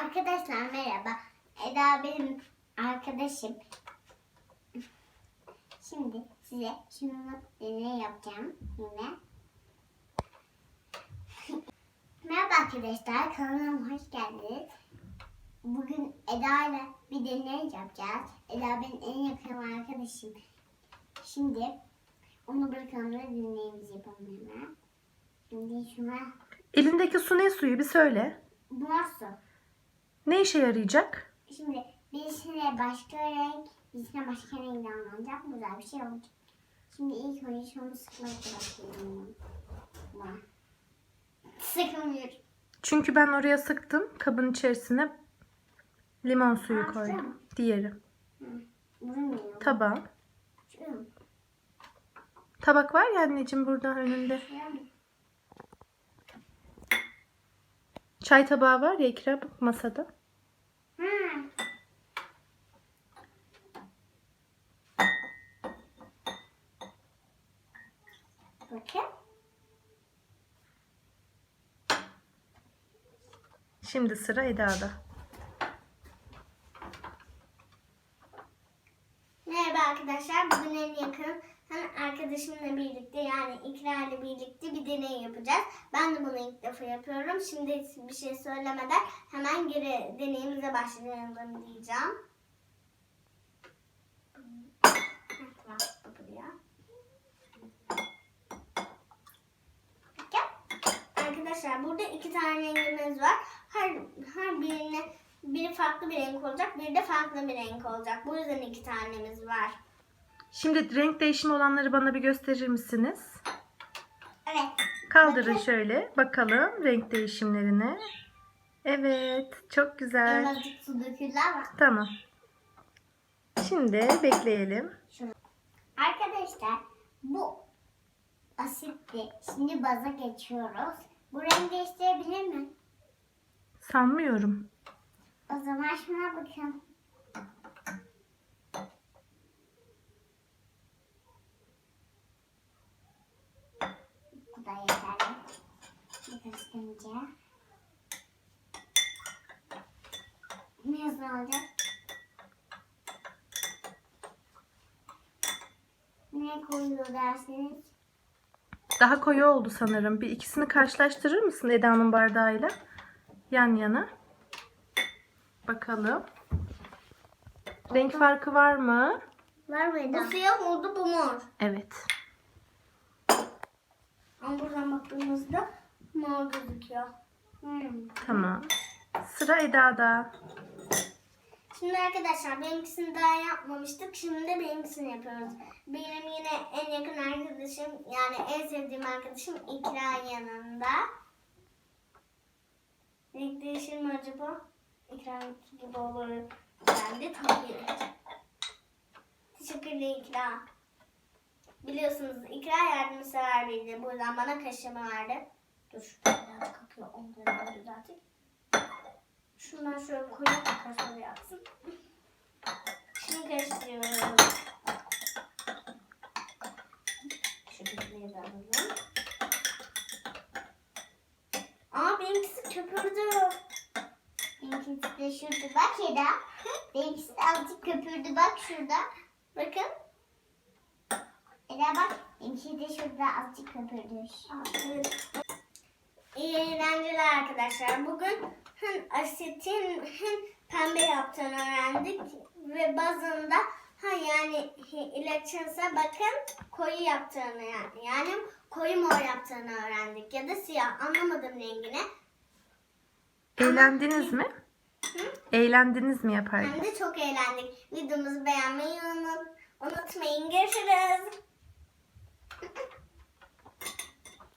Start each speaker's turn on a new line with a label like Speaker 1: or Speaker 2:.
Speaker 1: Arkadaşlar merhaba. Eda benim arkadaşım. Şimdi size şunu deney yapacağım yine. merhaba arkadaşlar kanalıma hoş geldiniz. Bugün Eda ile bir deney yapacağız. Eda benim en yakın arkadaşım. Şimdi onu bırakalım da deneyimizi yapalım hemen. Şimdi şuna
Speaker 2: Elindeki su ne suyu bir söyle.
Speaker 1: bu nasıl?
Speaker 2: Ne işe yarayacak?
Speaker 1: Şimdi birisine başka renk, birisine başka renk alınacak. Güzel bir şey olacak. Şimdi ilk önce şunu sıkmakla başlayalım. Sıkamıyorum.
Speaker 2: Çünkü ben oraya sıktım. Kabın içerisine limon suyu
Speaker 1: Aa,
Speaker 2: koydum. Diğeri. Tabağın.
Speaker 1: Şu mu?
Speaker 2: Tabak var ya anneciğim burada önünde.
Speaker 1: Şu mu?
Speaker 2: Çay tabağı var ya ikra bak masada.
Speaker 1: Bakın.
Speaker 2: Şimdi sıra Eda'da.
Speaker 1: Merhaba arkadaşlar. Bugün en yakın hani arkadaşımla birlikte yani İkra birlikte bir deney yapacağız. Ben de bunu ilk defa yapıyorum. Şimdi bir şey söylemeden hemen geri deneyimize başlayalım diyeceğim. Tamam. Arkadaşlar burada iki tane rengimiz var. Her, her birine biri farklı bir renk olacak, biri de farklı bir renk olacak. Bu yüzden iki tanemiz var.
Speaker 2: Şimdi renk değişimi olanları bana bir gösterir misiniz?
Speaker 1: Evet.
Speaker 2: Kaldırın
Speaker 1: Bakın.
Speaker 2: şöyle. Bakalım renk değişimlerine. Evet. Çok güzel.
Speaker 1: Elmacık su döküldü ama.
Speaker 2: Tamam. Şimdi bekleyelim.
Speaker 1: Arkadaşlar bu asitti. Şimdi baza geçiyoruz. Bu renk değiştirebilir mi?
Speaker 2: Sanmıyorum.
Speaker 1: O zaman şuna bakın. Bu da yeterli. Önce. Nasıl olacak? Ne koyuyor dersiniz?
Speaker 2: Daha koyu oldu sanırım. Bir ikisini karşılaştırır mısın Eda'nın bardağıyla? Yan yana. Bakalım. Renk farkı var mı?
Speaker 1: Var mı Bu siyah oldu bu mor.
Speaker 2: Evet.
Speaker 1: Ama buradan baktığımızda mor gözüküyor. Hmm.
Speaker 2: Tamam. Sıra Eda'da.
Speaker 1: Şimdi arkadaşlar benimkisini daha yapmamıştık. Şimdi de benimkisini yapıyoruz. Benim yine en yakın arkadaşım yani en sevdiğim arkadaşım İkra yanında. Renk değişir mi acaba? İkra gibi olur. Bence tabii. Teşekkürler İkra. Biliyorsunuz İkra yardımsever biriydi. Buradan bana kaşımı verdi. Dur. Biraz kakıyor. Onları da düzelteyim. Şundan şöyle koyup kaşları yapsın. Şimdi karıştırıyorum. Şu bitmeyi de alalım. Aa benimkisi köpürdü. Benimkisi de şurada. Bak Eda. Benimkisi de azıcık köpürdü. Bak şurada. Bakın. Eda bak. Benimkisi de şurada azıcık köpürdü. evet. İyi eğlenceler arkadaşlar. Bugün hem asetin hem pembe yaptığını öğrendik. Ve bazında ha yani ilaçınsa bakın koyu yaptığını yani. Yani koyu mor yaptığını öğrendik. Ya da siyah. Anlamadım rengini.
Speaker 2: Eğlendiniz mi?
Speaker 1: Hı?
Speaker 2: Eğlendiniz mi yaparken?
Speaker 1: Hem de çok eğlendik. Videomuzu beğenmeyi unut, unutmayın. Görüşürüz.